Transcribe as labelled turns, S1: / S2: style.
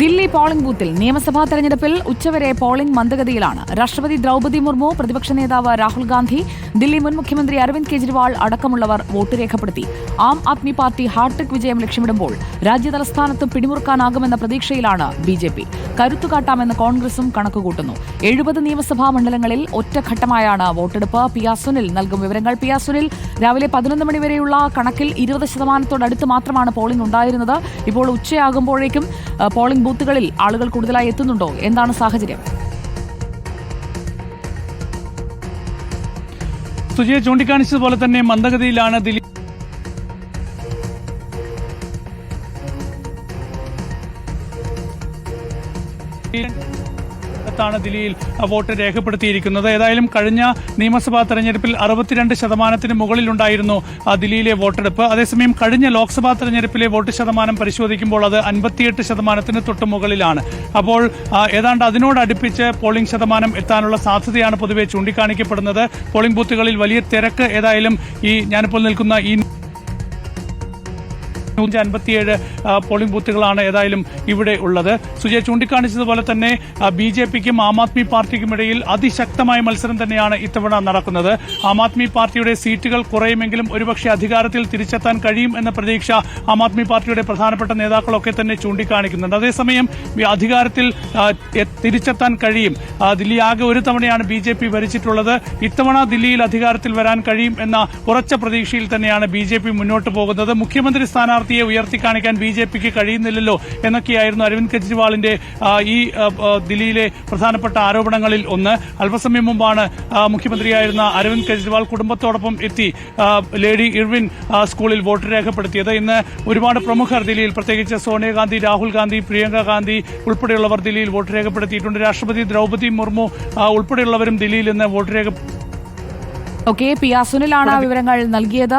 S1: Delhi polling ബൂത്തിൽ നിയമസഭാ തെരഞ്ഞെടുപ്പിൽ ഉച്ചവരെ പോളിംഗ് മന്ദഗതിയിലാണ്. രാഷ്ട്രപതി ദ്രൗപതി മുർമു പ്രതിപക്ഷ നേതാവ് രാഹുൽ ഗാന്ധി ദില്ലി മുൻ മുഖ്യമന്ത്രി അരവിന്ദ് കെജ്രിവാൾ അടക്കമുള്ളവർ വോട്ട് രേഖപ്പെടുത്തി. ആം ആദ്മി പാർട്ടി ഹാർട്ടിക് വിജയം ലക്ഷ്യമിടുമ്പോൾ രാജ്യതലസ്ഥാനത്ത് പിടിമുറുക്കാനാകുമെന്ന പ്രതീക്ഷയിലാണ് ബി ജെ പി. കരുത്തുകാട്ടാമെന്ന് കോൺഗ്രസും കണക്കുകൂട്ടുന്നു. എഴുപത് നിയമസഭാ മണ്ഡലങ്ങളിൽ ഒറ്റഘട്ടമായാണ് വോട്ടെടുപ്പ്. പി ആർ സുനിൽ നൽകും വിവരങ്ങൾ. പി ആർ സുനിൽ രാവിലെ പതിനൊന്ന് മണിവരെയുള്ള കണക്കിൽ ഇരുപത് ശതമാനത്തോടടുത്ത് മാത്രമാണ് പോളിംഗ് ഉണ്ടായിരുന്നത്. ഇപ്പോൾ ഉച്ചയാകുമ്പോഴേക്കും പോളിംഗ് ബൂത്തുകളിൽ ആളുകൾ കൂടുതലായി എത്തുന്നുണ്ടോ? എന്താണ് സാഹചര്യം?
S2: സുജയെ ചൂണ്ടിക്കാണിച്ചതുപോലെ തന്നെ മന്ദഗതിയിലാണ് ദില്ലി ാണ് ദില്ലിയിൽ വോട്ട് രേഖപ്പെടുത്തിയിരിക്കുന്നത്. ഏതായാലും കഴിഞ്ഞ നിയമസഭാ തെരഞ്ഞെടുപ്പിൽ അറുപത്തിരണ്ട് ശതമാനത്തിന് മുകളിലുണ്ടായിരുന്നു ദില്ലിയിലെ വോട്ടെടുപ്പ്. അതേസമയം കഴിഞ്ഞ ലോക്സഭാ തെരഞ്ഞെടുപ്പിലെ വോട്ട് ശതമാനം പരിശോധിക്കുമ്പോൾ അത് അൻപത്തിയെട്ട് ശതമാനത്തിന് തൊട്ട് മുകളിലാണ്. അപ്പോൾ ഏതാണ്ട് അതിനോടടുപ്പിച്ച് പോളിംഗ് ശതമാനം എത്താനുള്ള സാധ്യതയാണ് പൊതുവെ ചൂണ്ടിക്കാണിക്കപ്പെടുന്നത്. പോളിംഗ് ബൂത്തുകളിൽ വലിയ തിരക്ക് ഏതായാലും ഈ ഞാനിപ്പോൾ നിൽക്കുന്ന ഈ നൂറ്റി അൻപത്തിയേഴ് പോളിംഗ് ബൂത്തുകളാണ് ഏതായാലും ഇവിടെ ഉള്ളത്. സുജയ് ചൂണ്ടിക്കാണിച്ചതുപോലെ തന്നെ ബി ജെ പിക്കും ആം ആദ്മി പാർട്ടിക്കും ഇടയിൽ അതിശക്തമായ മത്സരം തന്നെയാണ് ഇത്തവണ നടക്കുന്നത്. ആം ആദ്മി പാർട്ടിയുടെ സീറ്റുകൾ കുറയുമെങ്കിലും ഒരുപക്ഷെ അധികാരത്തിൽ തിരിച്ചെത്താൻ കഴിയും എന്ന പ്രതീക്ഷ ആം ആദ്മി പാർട്ടിയുടെ പ്രധാനപ്പെട്ട നേതാക്കളൊക്കെ തന്നെ ചൂണ്ടിക്കാണിക്കുന്നുണ്ട്. അതേസമയം അധികാരത്തിൽ തിരിച്ചെത്താൻ കഴിയും. ദില്ലി ആകെ ഒരു തവണയാണ് ബി ജെ പി ഭരിച്ചിട്ടുള്ളത്. ഇത്തവണ ദില്ലിയിൽ അധികാരത്തിൽ വരാൻ കഴിയും എന്ന ഉറച്ച പ്രതീക്ഷയിൽ തന്നെയാണ് ബി ജെ പി മുന്നോട്ട് പോകുന്നത്. മുഖ്യമന്ത്രി സ്ഥാനാർത്ഥിയെ ഉയർത്തിക്കാണിക്കാൻ ബി ജെ പിക്ക് കഴിയുന്നില്ലല്ലോ എന്നൊക്കെയായിരുന്നു അരവിന്ദ് കെജ്രിവാളിന്റെ ഈ ദില്ലിയിലെ പ്രധാനപ്പെട്ട ആരോപണങ്ങളിൽ ഒന്ന്. അല്പസമയം മുമ്പാണ് മുഖ്യമന്ത്രിയായിരുന്ന അരവിന്ദ് കെജ്രിവാൾ കുടുംബത്തോടൊപ്പം എത്തി ലേഡി ഇർവിൻ സ്കൂളിൽ വോട്ട് രേഖപ്പെടുത്തിയത്. ഇന്ന് ഒരുപാട് പ്രമുഖർ ദില്ലിയിൽ പ്രത്യേകിച്ച് സോണിയാഗാന്ധി രാഹുൽ ഗാന്ധി പ്രിയങ്ക ഗാന്ധി ഉൾപ്പെടെയുള്ളവർ ദില്ലിയിൽ വോട്ട് രേഖപ്പെടുത്തിയിട്ടുണ്ട്. രാഷ്ട്രപതി ദ്രൗപദി മുർമു ഉൾപ്പെടെയുള്ളവരും ദില്ലിയിൽ ഇന്ന് വോട്ട് രേഖ
S1: ഓക്കെ പി ആ സുനിലാണ് വിവരങ്ങൾ നൽകിയത്.